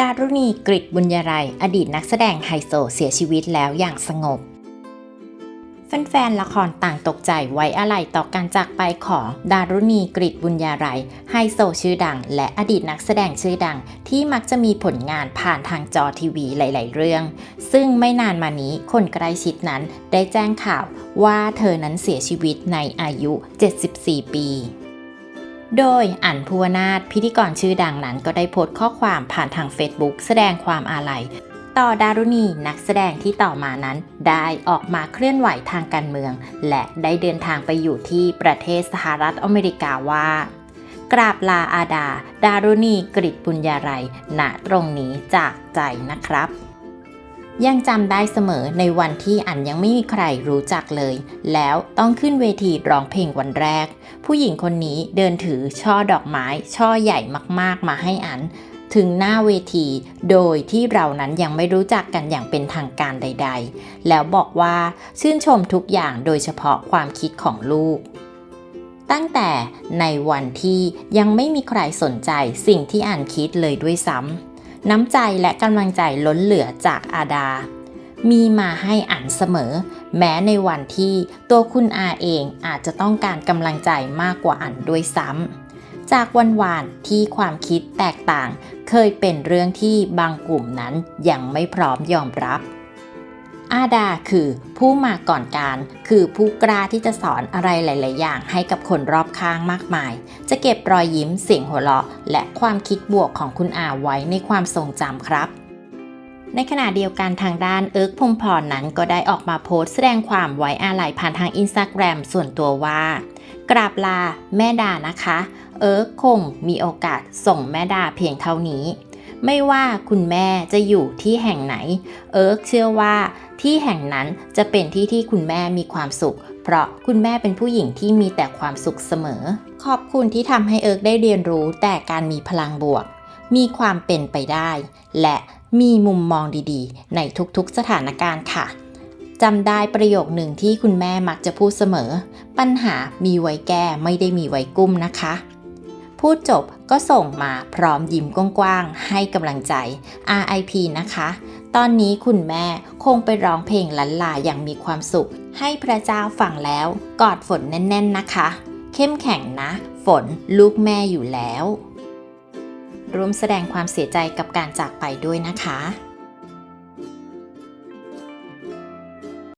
ดารุณีกริบุญยรัยอดีตนักแสดงไฮโซเสียชีวิตแล้วอย่างสงบ แฟนๆละครต่างตกใจไว้อะไรต่อการจากไปของดารุณีกริบุญญาไรยไฮโซชื่อดัง และอดีตนักแสดงชื่อดัง ที่มักจะมีผลงานผ่านทางจอทีวีหลาย ๆ เรื่อง ซึ่งไม่นานมานี้คนใกล้ชิดนั้นได้แจ้งข่าวว่าเธอนั้นเสียชีวิตในอายุ 74 ปี โดยอั๋นภูวนาถพิธีกรชื่อดังนั้นก็ได้โพสต์ข้อความผ่านทาง Facebook แสดงความอาลัย ต่อดารุณีนักแสดงที่ต่อมานั้นได้ออกมาเคลื่อนไหวทางการเมือง และได้เดินทางไปอยู่ที่ประเทศสหรัฐอเมริกาว่ากราบลาอาดา ดารุณีกริตบุญญาไรณตรงนี้จากใจนะครับ ยังจำได้เสมอในวันที่อันยังไม่มีใครรู้จักเลย แล้วต้องขึ้นเวทีร้องเพลงวันแรก ผู้หญิงคนนี้เดินถือช่อดอกไม้ ช่อใหญ่มากๆมาให้อัน ถึงหน้าเวที โดยที่เรานั้นยังไม่รู้จักกันอย่างเป็นทางการใด ๆ แล้วบอกว่าชื่นชมทุกอย่างโดยเฉพาะความคิดของลูกตั้งแต่ในวันที่ยังไม่มีใครสนใจสิ่งที่อ่านคิดเลยด้วยซ้ำ น้ำใจและกำลังใจล้นเหลือจากอาดา มีมาให้อ่านเสมอ แม้ในวันที่ตัวคุณอาเองอาจจะต้องการกำลังใจมากกว่าอ่านด้วยซ้ำ จากวันวานที่ความคิดแตกต่าง เคยเป็นเรื่องที่บางกลุ่มนั้นยังไม่พร้อมยอมรับ อาดาคือผู้มาก่อนการ คือผู้กล้าที่จะสอนอะไรหลาย ๆ อย่างให้กับคนรอบข้างมากมาย จะเก็บรอยยิ้มเสียงหัวเราะ และความคิดบวกของคุณอาไว้ในความทรงจำครับ ในขณะเดียวกันทางด้านเอิร์กพงพรนั้นก็ได้ออกมาโพสต์แสดงความไว้อาลัยผ่านทางอินสตาแกรมส่วนตัวว่ากราบลาแม่ดานะคะ เอิร์กคงมีโอกาสส่งแม่ดาเพียงเท่านี้ ไม่ว่าคุณแม่จะอยู่ที่แห่งไหน เอิร์กเชื่อว่าที่แห่งนั้นจะเป็นที่ที่คุณแม่มีความสุข เพราะคุณแม่เป็นผู้หญิงที่มีแต่ความสุขเสมอ ขอบคุณที่ทำให้เอิร์กได้เรียนรู้แต่การมีพลังบวก มีความเป็นไปได้ และมีมุมมองดีๆ ในทุกๆสถานการณ์ค่ะจำได้ประโยคหนึ่งที่คุณแม่มักจะพูดเสมอ ปัญหามีไว้แก้ไม่ได้มีไว้กุ้มนะคะ พูดจบ ก็ส่งมาพร้อมยิ้มกว้างๆ ให้กำลังใจ RIP นะคะ ตอนนี้คุณแม่คงไปร้องเพลงลันลาอย่างมีความสุข ให้พระเจ้าฟังแล้วกอดฝนแน่น ๆนะคะ เข้มแข็งนะ ฝนลูกแม่อยู่แล้ว ร่วมแสดงความเสียใจกับการจากไปด้วยนะคะ